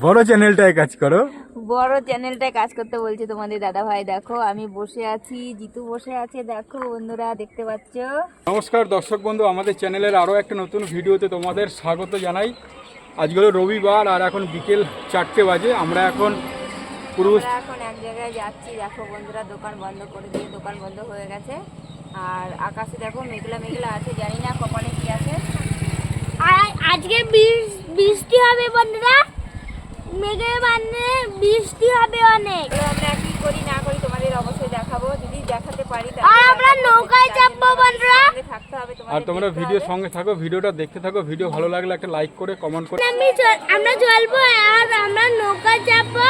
বড় চ্যানেলটায় কাজ করো। বড় চ্যানেলটায় কাজ করতে বলছে তোমাদের দাদা ভাই দেখো আমি বসে আছি জিতু বসে আছে দেখো বন্ধুরা দেখতে পাচ্ছ? নমস্কার দর্শক বন্ধু আমাদের চ্যানেলের আরও একটা নতুন ভিডিওতে তোমাদের স্বাগত জানাই। আজকে হলো রবিবার আর এখন বিকেল চারটে বাজে। আমরা এখন আমরা এখন এক জায়গায় যাচ্ছি। দেখো বন্ধুরা দোকান বন্ধ করে দিয়ে দোকান বন্ধ হয়ে গেছে। আর আকাশে দেখো মেঘলা মেঘলা আছে জানি না কপালে কি আছে। আর আজকে বৃষ- বৃষ্টি হবে বন্ধুরা। মেঘে মানে বৃষ্টি হবে অনেক। আমরা কি করি না করি তোমাদের অবশ্যই দেখাবো। যদি দেখাতে পারি আর আমরা নৌকায় চাপবো বন্ধুরা। থাকতে হবে আর তোমরা ভিডিও সঙ্গে থাকো ভিডিওটা দেখতে থাকো ভিডিও ভালো লাগলে একটা লাইক করে কমেন্ট করে। আমি আমরা চলবো আর আমরা নৌকায় চাপবো।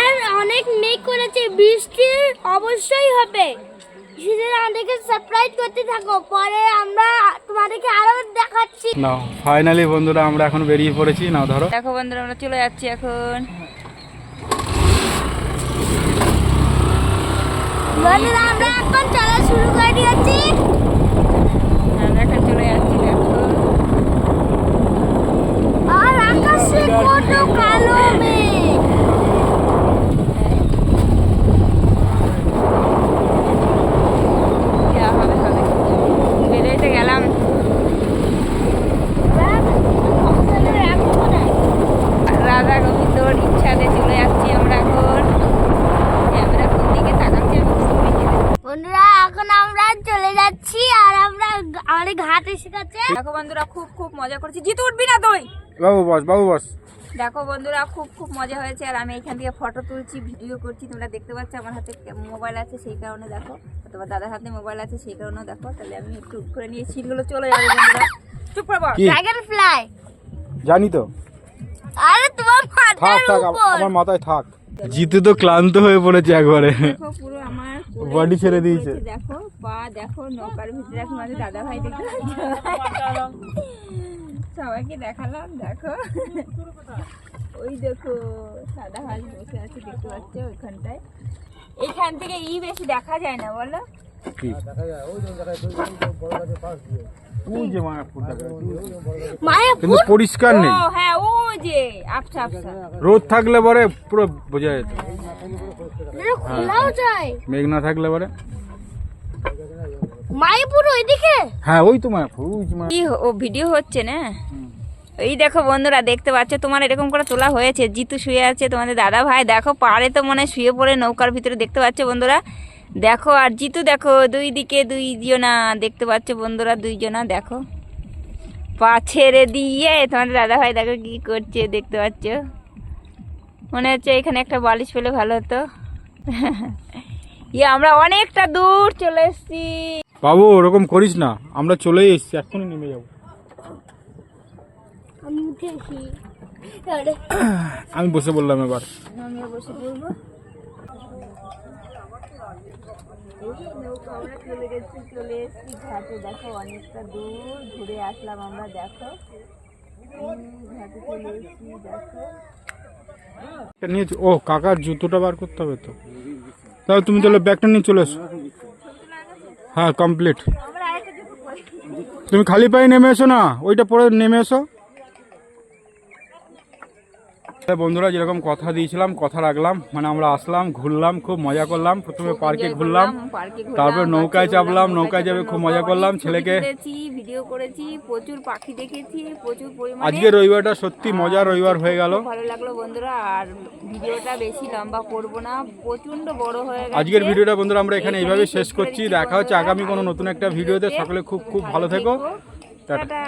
আর অনেক মেঘ করেছে বৃষ্টি অবশ্যই হবে। সেজন্য আমাদেরকে সারপ্রাইজ করতে থাকো। পরে আমরা তোমাদেরকে দেখাচ্ছি না ফাইনালি বন্ধুরা আমরা এখন বেরিয়ে পড়েছি। না ধরো। দেখো বন্ধুরা আমরা চলে যাচ্ছি এখন। বন্ধুরা আমরা এখন চলা শুরু করে দিয়েছি আমরা এখন চলে যাচ্ছি দেখো আর আকাশে কত কালো মেঘ যা হবে হবে বেরোতে গেলাম রাধা গোবিন্দর ইচ্ছাতে চলে যাচ্ছি আমরা এখন ক্যামেরা কোন দিকে তাকাচ্ছি আমি বুঝতে পারছি না। বন্ধুরা এখন আমরা চলে যাচ্ছি আর আমরা ঘাট গেছে দেখো বন্ধুরা খুব খুব মজা করছি। জিতু উঠবি না তুই? বাবু বস বাবু বস। দেখো বন্ধুরা খুব খুব মজা হয়েছে। আর আমি এখান থেকে ফটো তুলছি ভিডিও করছি। তোমরা দেখতে পাচ্ছ আমার হাতে মোবাইল আছে সেই কারণে দেখো। তোমার দাদার হাতে মোবাইল আছে সেই কারণে দেখো। তাহলে আমি একটু করে নিয়ে সিনগুলো চলে যাবে বন্ধুরা। চুপ করে বল। ড্রাগন ফ্লাই জানি তো। আরে তোমার মাথার উপর। আমার মাথায় থাক। জিতু তো ক্লান্ত হয়ে পড়েছে একবারে। পুরো আমার বডি ছেড়ে দিয়েছে। দেখো পা দেখো নৌকার ভিতরে এখন আমাদের দাদা ভাই দেখতে সবাইকে দেখালাম দেখো। ওই দেখো সাদা হাঁস বসে আছে দেখতে পাচ্ছ ওইখানটায়। এখান থেকে ই বেশি দেখা যায় না বলো? কিন্তু পরিষ্কার নেই। হ্যাঁ আচ্ছা আচ্ছা। রোদ থাকলে পরে পুরো বোঝা যেত পুরো খোলাও যায়? মেঘ না থাকলে পরে। মায়াপুর ওইদিকে? হ্যাঁ ওই তো মায়াপুর ওই যে মায়াপুর। কি হ- ও ভিডিও হচ্ছে না? এই দেখো বন্ধুরা দেখতে পাচ্ছ তোমার এরকম করে তোলা হয়েছে। জিতু শুয়ে আছে তোমাদের দাদা ভাই। দেখো পাড়ে তো মনে হয় শুয়ে পড়ে নৌকার ভিতরে দেখতে পাচ্ছ বন্ধুরা। দেখো আর জিতু দেখো দুই দিকে দুই জনা দেখতে পাচ্ছ বন্ধুরা দুইজনা দেখো। পা ছেড়ে দিয়ে তোমাদের দাদা ভাই দেখো কি করছে দেখতে পাচ্ছ? মনে হচ্ছে এখানে একটা বালিশ পেলে ভালো হতো। ইয়ে আমরা অনেকটা দূর চলে এসেছি। বাবু ওরকম করিস না আমরা চলে এসেছি এখনই নেমে যাব। আমি উঠেছি আরে, আমি বসে বললাম এবার। আমিও বসে নৌকা আমরা নিয়ে ও, কাকার জুতোটা বার করতে হবে তো। তাহলে তুমি তাহলে ব্যাগটা নিয়ে চলে এসো। হ্যাঁ কমপ্লিট তুমি খালি পায়ে নেমে এসো না, ওইটা পরে নেমে এসো। বন্ধুরা যেরকম কথা দিয়েছিলাম কথা রাখলাম মানে আমরা আসলাম ঘুরলাম খুব মজা করলাম প্রথমে পার্কে ঘুরলাম তারপর নৌকায় চাপলাম নৌকায় যাবে খুব মজা করলাম ছেলেকে ভিডিও করেছি প্রচুর পাখি দেখেছি প্রচুর পরিমাণে আজকে রবিবারটা সত্যি মজা রবিবার হয়ে গেল। ভালো লাগল বন্ধুরা আর ভিডিওটা বেশি লম্বা করব না প্রচণ্ড বড় হয়ে গেছে। আজকের ভিডিওটা বন্ধুরা আমরা এখানে এইভাবে শেষ করছি দেখা হচ্ছে আগামী কোনো নতুন একটা ভিডিওতে সকলে খুব খুব ভালো থেকো। টাটা।